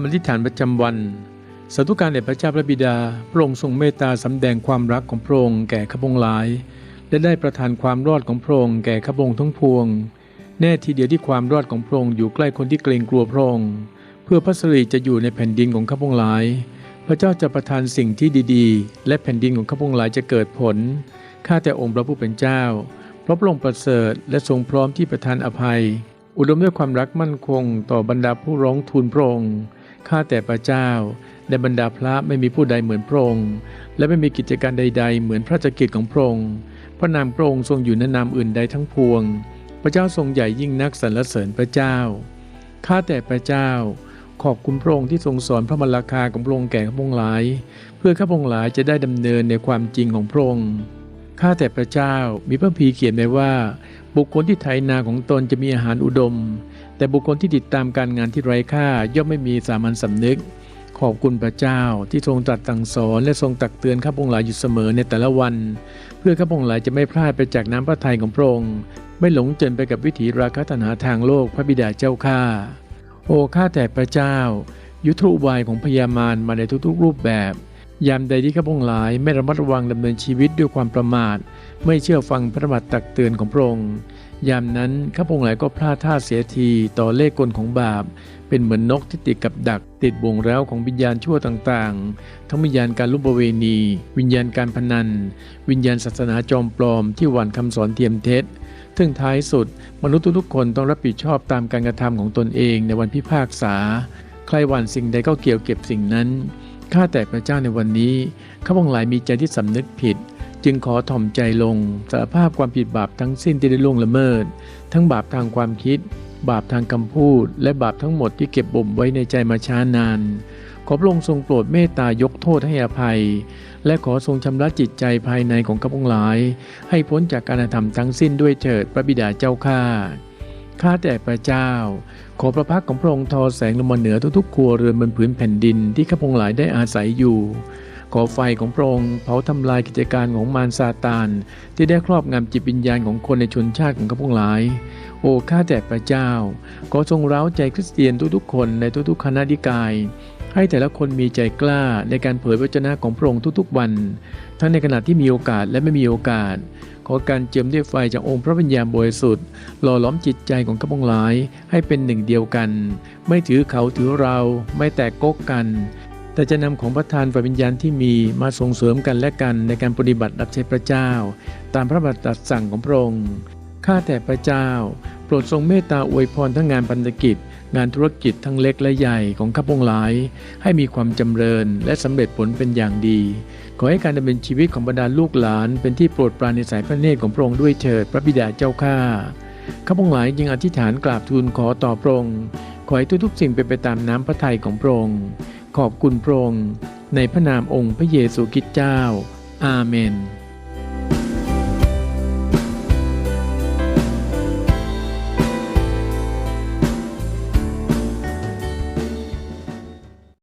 ำอธิษฐานประจำวันสาธุการแด่พระเจ้าพระบิดา พระองค์ทรงเมตตาสำแดงความรักของพระองค์แก่ข้าพงหลาย และได้ประทานความรอดของพระองค์แก่ข้าพงทั้งพวง แน่ทีเดียวที่ความรอดของพระองค์อยู่ใกล้คนที่เกรงกลัวพระองค์ เพื่อพระสิริจะอยู่ในแผ่นดินของข้าพงหลาย พระเจ้าจะประทานสิ่งที่ดีๆ และแผ่นดินของข้าพงหลายจะเกิดผล ข้าแต่องค์พระผู้เป็นเจ้า พระพระองค์ประเสริฐและทรงพร้อมที่ประทานอภัย อุดมด้วยความรักมั่นคง ต่อบรรดาผู้ร้องทูลพระองค์ ข้าแต่พระเจ้าในบรรดาพระไม่มีผู้ใดเหมือนพระองค์ และไม่มีกิจการใด ๆ เหมือนพระราชกิจของพระองค์พระนามพระองค์ทรงอยู่ในนามอื่นใดทั้งพวง พระเจ้าทรงใหญ่ยิ่งนักสรรเสริญพระเจ้าข้าแต่พระเจ้า ขอบคุณพระองค์ที่ทรงสอนพระมรรคาของพระองค์แก่ข้าพงหลาย เพื่อข้าพงหลายจะได้ดำเนินในความจริงของพระองค์ข้าแต่พระเจ้ามีพระพีเขียนไว้ว่า บุคคลที่ไถนาของตนจะมีอาหารอุดม แต่บุคคลที่ติดตามการงานที่ไร้ค่าย่อมไม่มีสามัญสำนึก ขอบคุณพระเจ้าที่ทรงตรัสสั่งสอนและทรงตักเตือนข้าพงหลายอยู่เสมอในแต่ละวัน เพื่อข้าพงหลายจะไม่พลาดไปจากน้ำพระทัยของพระองค์ไม่หลงเจริญไปกับวิถีราคะตัณหาทางโลกพระบิดาเจ้าข้าโอ้ข้าแต่พระเจ้า ยุทธอุบายของพญามารมาในทุกๆรูปแบบ ยามใดที่ข้าพงหลายไม่ระมัดระวังดำเนินชีวิตด้วยความประมาท ไม่เชื่อฟังพระบัตรตักเตือนของพระองค์ยามนั้นข้าพงหลายก็พลาดท่าเสียทีต่อเลขกลของบาป เป็นเหมือนนกที่ติดกับดัก ติดบ่วงแล้วของวิญญาณชั่วต่างๆ ทั้งวิญญาณการลุบประเวณี วิญญาณการพนัน วิญญาณศาสนาจอมปลอมที่หว่านคำสอนเทียมเท็จถึงท้ายสุด มนุษย์ทุกๆคนต้องรับผิดชอบตามการกระทำของตนเองในวันพิพากษา ใครหว่านสิ่งใดก็เกี่ยวเก็บสิ่งนั้น ข้าแต่พระเจ้าในวันนี้ ข้าพงหลายมีใจที่สำนึกผิด จึงขอถ่อมใจลงสารภาพความผิดบาปทั้งสิ้นที่ได้ล่วงละเมิด ทั้งบาปทางความคิด บาปทางคำพูด และบาปทั้งหมดที่เก็บบ่มไว้ในใจมาช้านาน ขอพระองค์ทรงโปรดเมตตายกโทษให้อภัย และขอทรงชำระจิตใจภายในของข้าพงหลาย ให้พ้นจากการกระทำทั้งสิ้นด้วยเถิดพระบิดาเจ้าข้า ข้าแต่พระเจ้า ขอพระพักของพระองค์ทอแสงลงมาเหนือทุกๆครัวเรือนบนผืนแผ่นดินที่ข้าพงหลายได้อาศัยอยู่ ขอไฟของพระองค์เผาทำลายกิจการของมารซาตาน ที่ได้ครอบงำจิตวิญญาณของคนในชนชาติของข้าพงหลาย โอ้ข้าแต่พระเจ้า ขอทรงเร้าใจคริสเตียนทุกๆคนในทุกๆคณะดิกายให้แต่ละคนมีใจกล้าในการเผยพระวจนะของพระองค์ทุกๆวัน ทั้งในขณะที่มีโอกาสและไม่มีโอกาส ขอการเจิมด้วยไฟจากองค์พระวิญญาณบริสุทธิ์หล่อหลอมจิตใจของข้าพงหลายให้เป็นหนึ่งเดียวกัน ไม่ถือเขาถือเราไม่แตกกกกัน แต่จะนำของประทานฝ่ายวิญญาณที่มีมาส่งเสริมกันและกันในการปฏิบัติรับใช้พระเจ้า ตามพระบัญญัติสั่งของพระองค์ข้าแต่พระเจ้า โปรดทรงเมตตาอวยพรทั้งงานพันธกิจ งานธุรกิจทั้งเล็กและใหญ่ของข้าพงหลาย ให้มีความจำเริญและสำเร็จผลเป็นอย่างดี ขอให้การดำเนินชีวิตของบรรดาลูกหลานเป็นที่โปรดปรานในสายพระเนตรของพระองค์ด้วยเถิดพระบิดาเจ้าข้าข้าพงหลายจึงอธิษฐานกราบทูลขอต่อพระองค์ขอให้ทุกๆสิ่งเป็นไปตามน้ำพระทัยของพระองค์ขอบคุณพระองค์ในพระนามองค์พระเยซูคริสต์เจ้า อาเมน